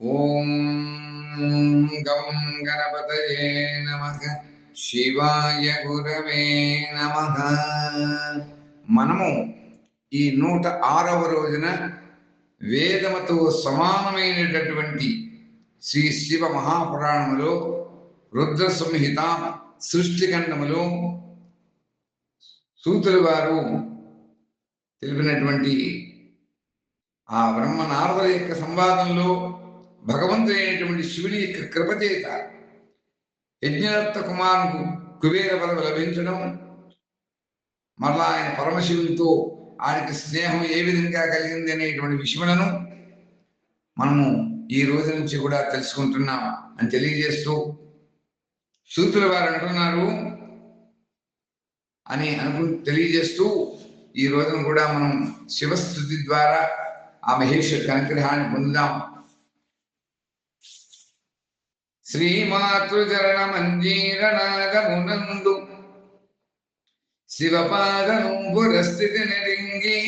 ఓం గం గణపతయే నమ. శివాయ గురవే నమ. మనము ఈ నూట ఆరవ రోజున వేదముతో సమానమైనటువంటి శ్రీ శివ మహాపురాణములో రుద్ర సంహిత సృష్టిఖండములో సూతులు వారు తెలిపినటువంటి ఆ బ్రహ్మ నారదుల యొక్క సంవాదంలో భగవంతుడైనటువంటి శివుని యొక్క కృపచేత యజ్ఞదత్త కుమారుకు కుబేర పదవి లభించడం మరలా ఆయన పరమశివునితో ఆయనకి స్నేహం ఏ విధంగా కలిగింది అనేటువంటి విషయములను మనము ఈ రోజు నుంచి కూడా తెలుసుకుంటున్నాం అని తెలియజేస్తూ సూతుల వారు అంటున్నారు అని అనుకు తెలియజేస్తూ ఈ రోజున కూడా మనం శివస్థుతి ద్వారా ఆ మహేశ్వరి అనుగ్రహాన్ని పొందుదాం. శ్రీమాతృచరణ మంజీరనాగమునందు శివపాదనుంబురస్థితి నెరింగి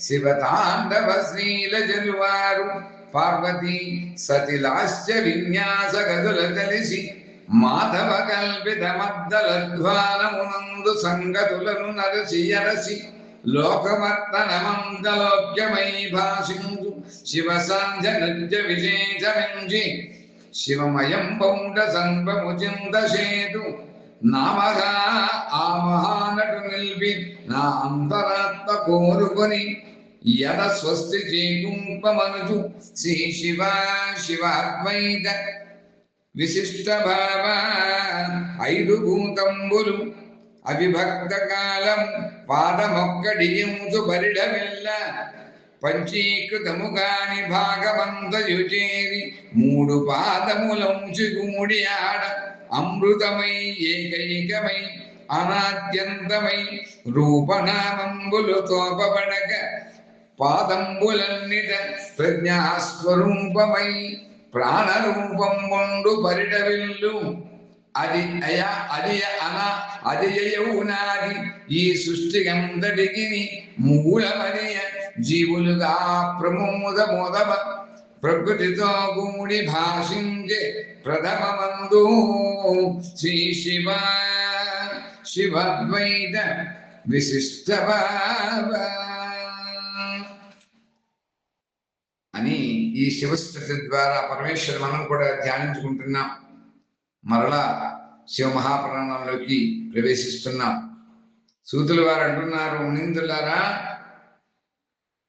శివతాండవ శ్రీల జలువారు పార్వతి సతిలాశ్చ విన్యాస గదుల కలిసి మాధవ కల్పిత మద్దలధ్వానమునందు సంగతులను నరసి అరసి లోకమర్తనమందలోక్యమై భాషిందు శివ సాంధ్య నృత్య విశేషమించి శివమయం పౌండ సంపము చిందశేతు నామగా ఆ మహానటు నిల్వి నా అంతరాత్మ కోరుకొని యద స్వస్తి చేకుంపమనుచు శ్రీ శివ శివాద్వైత విశిష్ట భావ ఐదు భూతంబులు. అవిభక్త కాలం పాదమొక్కడియుముతు బరిడ పంచీకృతముగాని పంచీకృతము కాని మూడు పాదములంచి గుముడి ఆడ అమృతమై ఏకైకమై అనాద్యంతమై రూపనామంబులు తోపబడక పాదంబులన్నిట ప్రజ్ఞాస్వరూపమై ప్రాణరూపం ఉండు పరిటవిల్లు. అది అయా అది అన అది నాది ఈ సృష్టి అంతటికి మూలమనియ జీవులుగా ప్రమోద మోదవ ప్రకృతితో కూడి భాషించే ప్రథమమందు శ్రీ శివ శివద్వైత విశిష్ట అని ఈ శివస్థితి ద్వారా పరమేశ్వరు మనం కూడా ధ్యానించుకుంటున్నాం. మరలా శివ మహాప్రాణంలోకి ప్రవేశిస్తున్నాం సూతులు వారు అంటున్నారు మునిందులారా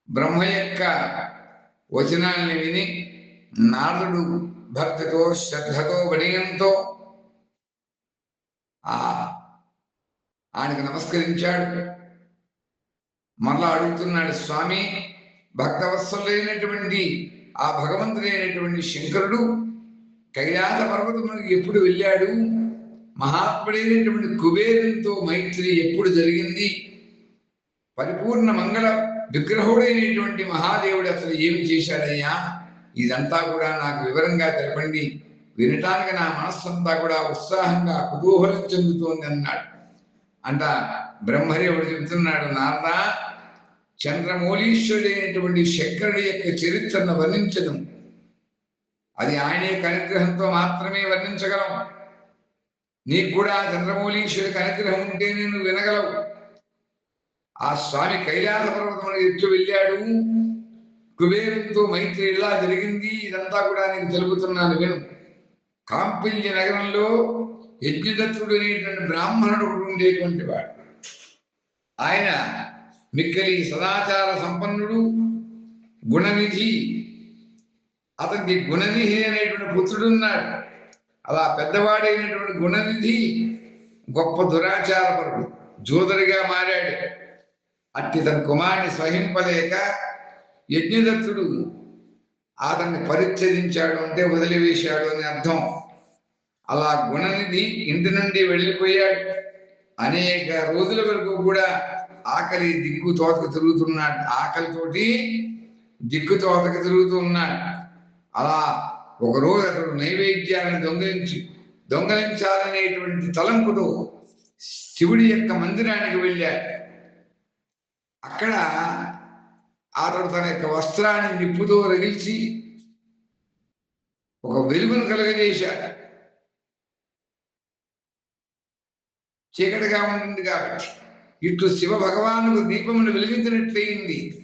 బ్రహ్మ యొక్క వచనాల్ని విని నారదుడు భక్తితో శ్రద్ధతో వినయంతో ఆ ఆయనకు నమస్కరించాడు. మరలా అడుగుతున్నాడు స్వామి భక్తవత్సలైనటువంటి ఆ భగవంతుడైనటువంటి శంకరుడు కైలాస పర్వతమునికి ఎప్పుడు వెళ్ళాడు? మహాత్ముడైనటువంటి కుబేరునితో మైత్రి ఎప్పుడు జరిగింది? పరిపూర్ణ మంగళ విగ్రహుడైనటువంటి మహాదేవుడు అసలు ఏమి చేశాడయ్యా? ఇదంతా కూడా నాకు వివరంగా తెలపండి. వినటానికి నా మనస్సంతా కూడా ఉత్సాహంగా కుతూహలం చెందుతోంది అన్నాడు. అంట బ్రహ్మదేవుడు చెబుతున్నాడు నారద చంద్రమౌళీశ్వరుడైనటువంటి శంకరుడి యొక్క చరిత్రను వర్ణించడం అది ఆయనే కనిగ్రహంతో మాత్రమే వర్ణించగలం. నీకు కూడా చంద్రమౌళీశ్వరి అనుగ్రహం ఉంటే నేను వినగలవు. ఆ స్వామి కైలాస పర్వతం ఎత్తు వెళ్ళాడు. కుబేరంతో మైత్రి ఇలా జరిగింది. ఇదంతా కూడా నేను తెలుపుతున్నాను విను. కాంపల్య నగరంలో యజ్ఞదత్తుడు అనేటువంటి బ్రాహ్మణుడు ఉండేటువంటి వాడు. ఆయన మిక్కలి సదాచార సంపన్నుడు గుణనిధి అతనికి గుణనిధి అనేటువంటి పుత్రుడు ఉన్నాడు. అలా పెద్దవాడైనటువంటి గుణనిధి గొప్ప దురాచారపరుడు జోదరిగా మారాడు. అట్టి తన కుమారుని సహింపలేక యజ్ఞదత్తుడు అతన్ని పరిచ్ఛేదించాడు అంటే వదిలివేశాడు అని అర్థం. అలా గుణనిధి ఇంటి నుండి వెళ్ళిపోయాడు. అనేక రోజుల వరకు కూడా ఆకలి దిక్కు తోటకు తిరుగుతున్నాడు. ఆకలితోటి దిక్కు తోటకు తిరుగుతూ ఉన్నాడు. అలా ఒకరోజు అతడు నైవేద్యాన్ని దొంగలించి దొంగలించాలనేటువంటి తలంపుతో శివుడి యొక్క మందిరానికి వెళ్ళాడు. అక్కడ అతడు తన యొక్క వస్త్రాన్ని నిప్పుతో రగిల్చి ఒక వెలుగును కలగజేశాడు. చీకటిగా ఉంటుంది కాబట్టి ఇట్లు శివ భగవానుకు దీపమును వెలిగించినట్లయింది.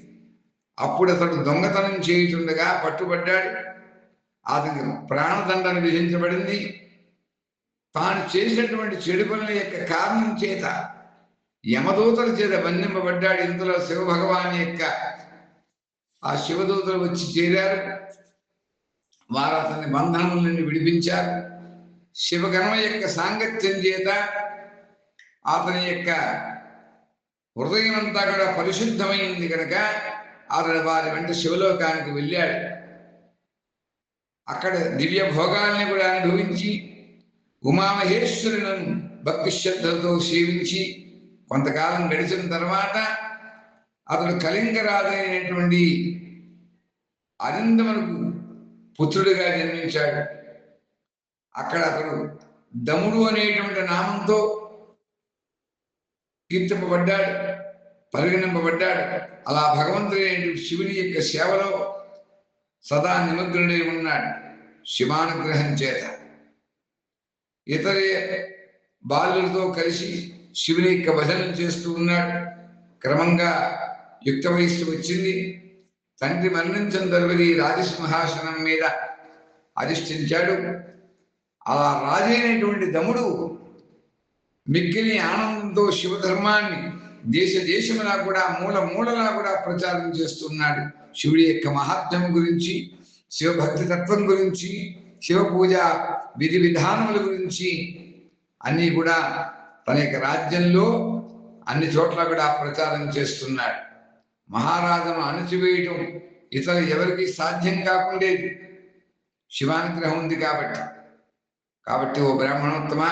అప్పుడు అతడు దొంగతనం చేయుచుండగా పట్టుబడ్డాడు. అతనికి ప్రాణదండన విధించబడింది. తాను చేసినటువంటి చెడు పనుల యొక్క కారణం చేత యమదూతల చేత బంధింపబడ్డాడు. ఇందులో శివ భగవాన్ యొక్క ఆ శివదూతలు వచ్చి చేరారు. వారు అతని బంధనముల నుండి విడిపించారు. శివగణమ యొక్క సాంగత్యం చేత అతని యొక్క హృదయం అంతా కూడా పరిశుద్ధమైంది కనుక అతడు వారి వెంట శివలోకానికి వెళ్ళాడు. అక్కడ దివ్య భోగాల్ని కూడా అనుభవించి ఉమామహేశ్వరులను భక్తి శ్రద్ధలతో సేవించి కొంతకాలం గడిచిన తర్వాత అతడు కలింగరాజైనటువంటి అరిందమునకు పుత్రుడిగా జన్మించాడు. అక్కడ అతడు దముడు అనేటువంటి నామంతో కీర్తింపబడ్డాడు పరిగణింపబడ్డాడు. అలా భగవంతుడైనటువంటి శివుని యొక్క సేవలో సదా నిమగ్నుడై ఉన్నాడు. శివానుగ్రహం చేత. ఇతర బాలులతో కలిసి శివుని యొక్క భజనలు చేస్తూ ఉన్నాడు. క్రమంగా యుక్త వయస్సు వచ్చింది. తండ్రి మరణించిన తరువాత రాజసింహాసనం మీద అధిష్ఠించాడు. అలా రాజైనటువంటి దముడు మిక్కిలి ఆనందంతో శివధర్మాన్ని దేశ దేశములా కూడా మూల మూలలా కూడా ప్రచారం చేస్తున్నాడు. శివుడి యొక్క మహాత్మ్యం గురించి శివభక్తి తత్వం గురించి శివ పూజ విధి విధానముల గురించి అన్నీ కూడా తన యొక్క రాజ్యంలో అన్ని చోట్ల కూడా ప్రచారం చేస్తున్నాడు. మహారాజును అణచివేయటం ఇతర ఎవరికి సాధ్యం కాకుండేది. శివానుగ్రహం ఉంది కాబట్టి. కాబట్టి ఓ బ్రాహ్మణోత్తమ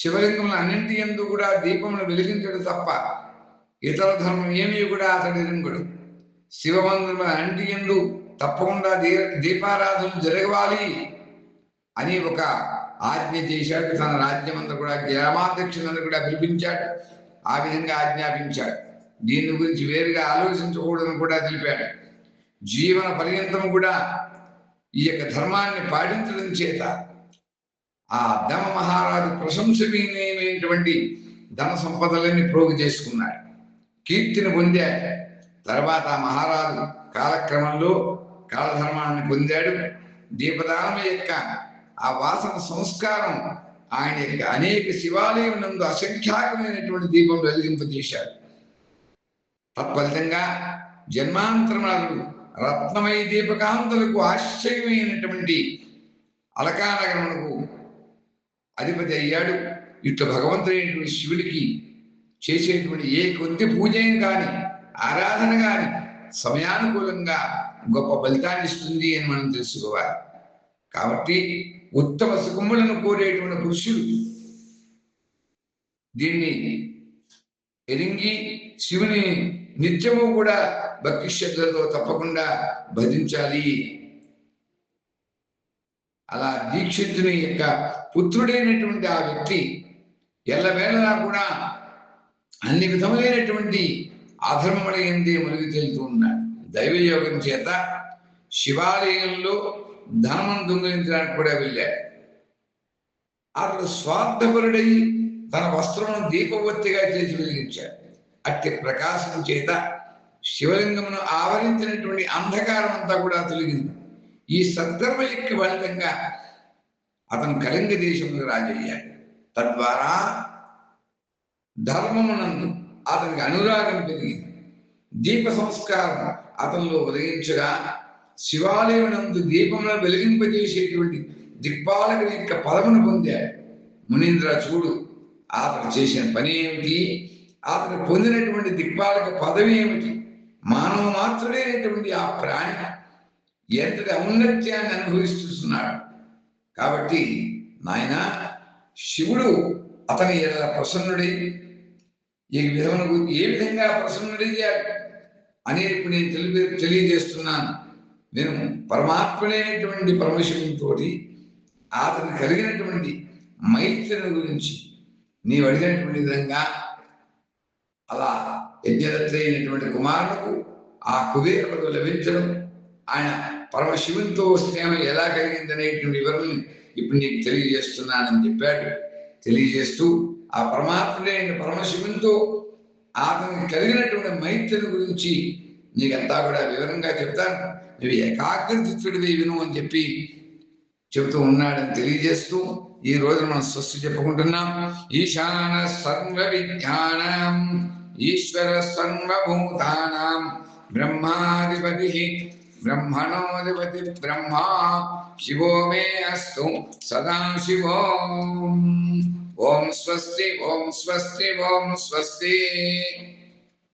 శివలింగములు అన్నింటి ఎందు కూడా దీపమును వెలిగించడు తప్ప ఇతర ధర్మం ఏమీ కూడా అతడి లింగుడు. శివమందిరముల అన్నింటి ఎందు తప్పకుండా దీ దీపారాధన జరగవాలి అని ఒక ఆజ్ఞ చేశాడు. తన రాజ్యమంతా కూడా గ్రామాధ్యక్షులందరూ కూడా పిలిపించాడు. ఆ విధంగా ఆజ్ఞాపించాడు. దీని గురించి వేరుగా ఆలోచించకూడదని కూడా తెలిపాడు. జీవన పర్యంతం కూడా ఈ యొక్క ధర్మాన్ని పాటించడం చేత ఆ దమ మహారాజు ప్రశంసనీయమైనటువంటి ధన సంపదలన్నీ ప్రోగు చేసుకున్నాడు. కీర్తిని పొందాడు. తర్వాత ఆ మహారాజు కాలక్రమంలో కాలధర్మాన్ని పొందాడు. దీపదానం యొక్క ఆ వాసన సంస్కారం ఆయన యొక్క అనేక శివాలయం నందు అసంఖ్యాకమైనటువంటి దీపం వెలిగింపజేశాడు. తత్ఫలితంగా జన్మాంతరములకు రత్నమయ దీపకాంతులకు ఆశ్చర్యమైనటువంటి అలకానగరమునకు అధిపతి అయ్యాడు. ఇట్లా భగవంతుడైనటువంటి శివుడికి చేసేటువంటి ఏ కొద్ది పూజ కానీ ఆరాధన కానీ సమయానుకూలంగా గొప్ప ఫలితాన్ని ఇస్తుంది అని మనం తెలుసుకోవాలి. కాబట్టి ఉత్తమ సుఖములను కోరేటువంటి పురుషుడు దీన్ని ఎరింగి శివుని నిత్యము కూడా భక్తి శ్రద్ధలతో తప్పకుండా భజించాలి. అలా దీక్షితుని యొక్క పుత్రుడైనటువంటి ఆ వ్యక్తి ఎల్లవేళలా కూడా అన్ని విధములైనటువంటి అధర్మములైందే మునిగి తేలుతూ ఉన్నాడు. దైవయోగం చేత శివాలయంలో ధనం దొంగిలించడానికి కూడా వెళ్ళాడు. అతడు స్వార్థపరుడై తన వస్త్రమును దీపవత్తిగా చేసి వెలిగించాడు. అట్టి ప్రకాశం చేత శివలింగమును ఆవరించినటువంటి అంధకారం అంతా కూడా తొలగింది. ఈ సద్ధర్మ యొక్క ఫలితంగా అతను కళింగ దేశంలో రాజయ్యాడు. తద్వారా ధర్మమునందు అతనికి అనురాగం పెరిగింది. దీప సంస్కారం అతనిలో ఉదయించగా శివాలయమునందు దీపములను వెలిగింపజేసేటువంటి దిక్పాలకుని యొక్క పదమును పొందాడు. మునీంద్ర చూడు అతను చేసిన పని ఏమిటి? అతను పొందినటువంటి దిక్పాలక పదవి ఏమిటి? మానవ మాత్రుడైనటువంటి ఆ ప్రాణి ఎంతటి ఔన్నత్యాన్ని అనుభవిస్తున్నాడు కాబట్టి నాయన శివుడు అతని ఎలా ప్రసన్నుడై. ఈ విధమునకు ఏ విధంగా ప్రసన్నుడయ్యాడు అనేది ఇప్పుడు నేను తెలియ తెలియజేస్తున్నాను. నేను పరమాత్మనేటువంటి పరమశివునితో అతను కలిగినటువంటి మైత్రిని గురించి నీవు అడిగినటువంటి విధంగా అలా యజ్ఞదత్త అయినటువంటి కుమారులకు ఆ కుబేరులకు లభించడం ఆయన పరమశివునితో స్నేహం ఎలా కలిగింది అనేటువంటి వివరణ ఇప్పుడు నీకు తెలియజేస్తున్నానని చెప్పాడు. తెలియజేస్తూ ఆ పరమాత్మనే పరమశివునితో అతనికి కలిగినటువంటి మైత్రిని గురించి నీకంతా కూడా వివరంగా చెప్తాను. నువ్వు ఏకాగ్రచిత్తుడివి విను అని చెప్పి చెబుతూ ఉన్నాడని తెలియజేస్తూ ఈ రోజు మనం స్వస్తి చెప్పుకుంటున్నాం. ఈశాన సర్వ విజ్ఞానం ఈశ్వర సర్వభూతానం బ్రహ్మాధిపతి బ్రహ్మణోధిపతి బ్రహ్మ శివో మే అస్తు సదా శివోం ఓం స్వస్తి ఓం స్వస్తి ఓం స్వస్తి